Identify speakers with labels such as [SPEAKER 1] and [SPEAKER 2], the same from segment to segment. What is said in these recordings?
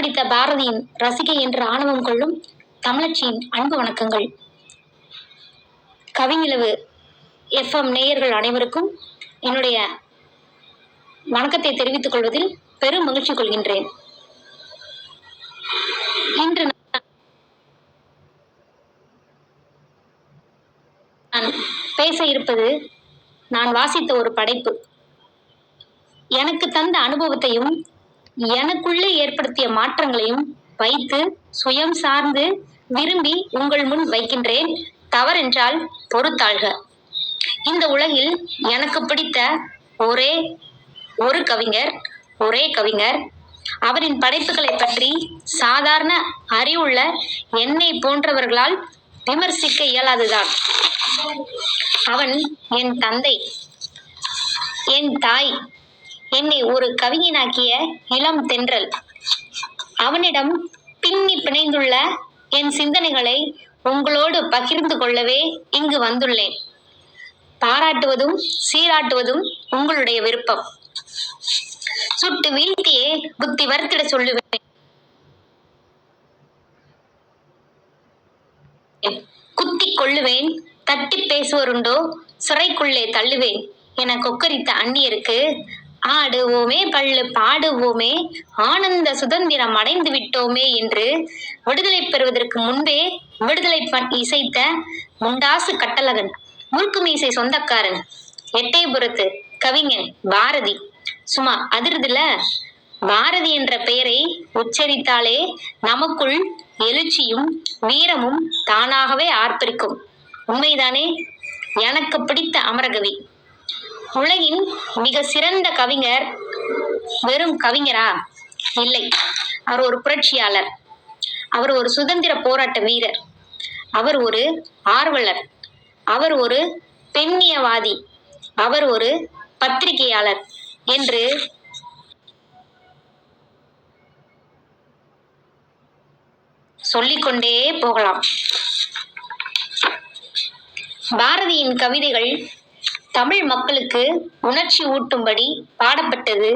[SPEAKER 1] பிடித்த பாரதியின் ரசிகை என்று ஆணவம் கொள்ளும் தமிழச்சியின் அன்பு வணக்கங்கள். கவிநிலவு எஃப்எம் நேயர்கள் அனைவருக்கும் என்னுடைய வணக்கத்தை தெரிவித்துக் கொள்வதில் பெரும் மகிழ்ச்சி கொள்கின்றேன். இன்று நான் பேச இருப்பது நான் வாசித்த ஒரு படைப்பு. எனக்கு தந்த அனுபவத்தையும் எனக்குள்ளே ஏற்படுத்திய மாற்றங்களையும் வைத்து சுயம் சார்ந்து விரும்பி உங்கள் முன் வைக்கின்றேன். தவறென்றால் பொறுத்தாள்க. இந்த உலகில் எனக்கு பிடித்த ஒரே ஒரு கவிஞர் ஒரே கவிஞர். அவரின் படைப்புகளை பற்றி சாதாரண அறிவுள்ள என்னை போன்றவர்களால் விமர்சிக்க இயலாதுதான். அவன் என் தந்தை என் தாய் என்னை ஒரு கவிஞனாக்கிய இளம் தென்றல். அவனிடம் பின்னி பிணைந்துள்ள என் சிந்தனைகளை உங்களோடு பகிர்ந்து கொள்ளவே இங்கு வந்துள்ளேன். பாராட்டுவதும் சீராட்டுவதும் உங்களுடைய விருப்பம். சுட்டு வீழ்த்தியே புத்தி வருத்திட சொல்லுவேன். குத்தி கொள்ளுவேன் தட்டி பேசுவருண்டோ சிறைக்குள்ளே தள்ளுவேன் என கொக்கரித்த அந்நியருக்கு ஆடுவோமே பள்ளு பாடுவோமே ஆனந்த சுதந்திரம் அடைந்து விட்டோமே என்று விடுதலை பெறுவதற்கு முன்பே விடுதலை பண் இசைத்த முண்டாசு கட்டழகன் முறுக்கு மீசை சொந்தக்காரன் எட்டயபுரத்து கவிஞன் பாரதி. சும்மா அதிர்துல பாரதி என்ற பெயரை உச்சரித்தாலே நமக்குள் எழுச்சியும் வீரமும் தானாகவே ஆர்ப்பரிக்கும். உண்மைதானே? எனக்கு பிடித்த அமரகவி. உலகின் மிக சிறந்த கவிஞர் வெறும் கவிஞரா? இல்லை. அவர் ஒரு புரட்சியாளர். அவர் ஒரு சுதந்திர போராட்ட வீரர். அவர் ஒரு ஆர்வலர். அவர் ஒரு பெண்ணியவாதி. அவர் ஒரு பத்திரிகையாளர் என்று சொல்லிக்கொண்டே போகலாம். பாரதியின் கவிதைகள் தமிழ் மக்களுக்கு உணர்ச்சி ஊட்டும்படி பாடப்பட்டது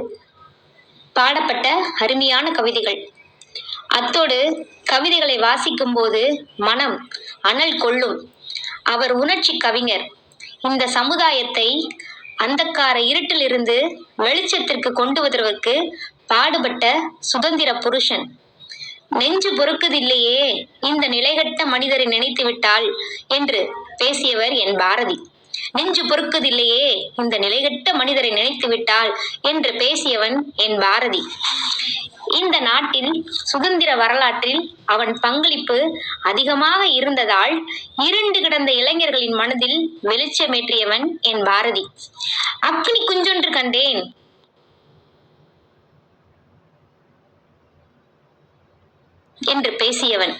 [SPEAKER 1] பாடப்பட்ட அருமையான கவிதைகள். அத்தோடு கவிதைகளை வாசிக்கும் போது மனம் அனல் கொள்ளும். அவர் உணர்ச்சி கவிஞர். இந்த சமுதாயத்தை அந்தக்கார இருட்டிலிருந்து வெளிச்சத்திற்கு கொண்டு வருவதற்கு பாடுபட்ட சுதந்திர புருஷன். நெஞ்சு பொறுக்குதில்லையே இந்த நிலைகட்ட மனிதரை நினைத்து விட்டால் என்று பேசியவர் என் பாரதி. நெஞ்சு பொறுக்குதில்லையே. இந்த நிலைகட்ட மனிதரை நினைத்து விட்டால் என்று பேசியவன் என் பாரதி. இந்த நாட்டில் சுதந்திர வரலாற்றில் அவன் பங்களிப்பு அதிகமாக இருந்ததால் இருண்டு கிடந்த இளைஞர்களின் மனதில் வெளிச்சமேற்றியவன் என் பாரதி. அக்னி குஞ்சொன்று கண்டேன். என்று பேசியவன்.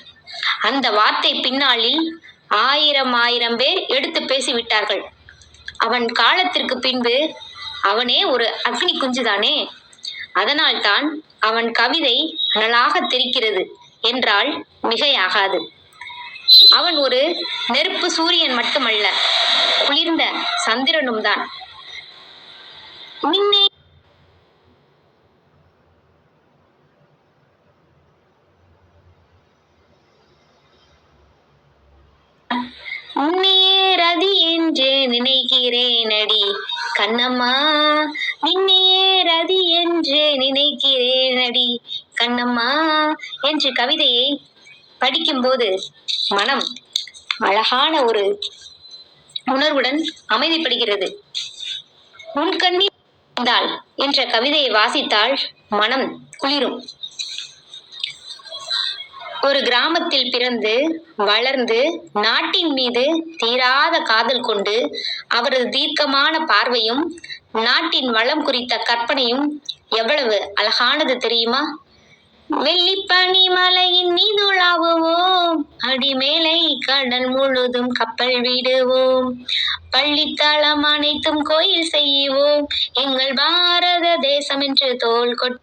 [SPEAKER 1] அந்த வார்த்தை பின்னாளில் ஆயிரம் ஆயிரம் பேர் எடுத்து பேசிவிட்டார்கள். அவன் காலத்திற்கு பின்பு அவனே ஒரு அக்னி குஞ்சுதானே? அதனால்தான் அவன் கவிதை அனலாக தெரிக்கிறது என்றால் மிகையாகாது. அவன் ஒரு நெருப்பு சூரியன் மட்டுமல்ல குளிர்ந்த சந்திரனும் தான் மின்னே உன்னையே ரதி என்று நினைக்கிறேன் அடி கண்ணம்மா நின்னையே ரதி என்று நினைக்கிறேன் அடி கண்ணம்மா என்று கவிதையை படிக்கும்போது மனம் அழகான ஒரு உணர்வுடன் அமைதிப்படுகிறது. உன் கண்ணி என்ற கவிதையை வாசித்தால் மனம் குளிரும். ஒரு கிராமத்தில் பிறந்து வளர்ந்து நாட்டின் மீது தீராத காதல் கொண்டு அவரது தீர்க்கமான பார்வையும் நாட்டின் வளம் குறித்த கற்பனையும் எவ்வளவு அழகானது தெரியுமா? வெள்ளிப்பனி மலையின் மீது அடிமேலை கடல் முழுதும் கப்பல் விடுவோம். பள்ளித்தளம் அனைத்தும் கோயில் செய்வோம் எங்கள் பாரத தேசம் என்று தோல் கொட்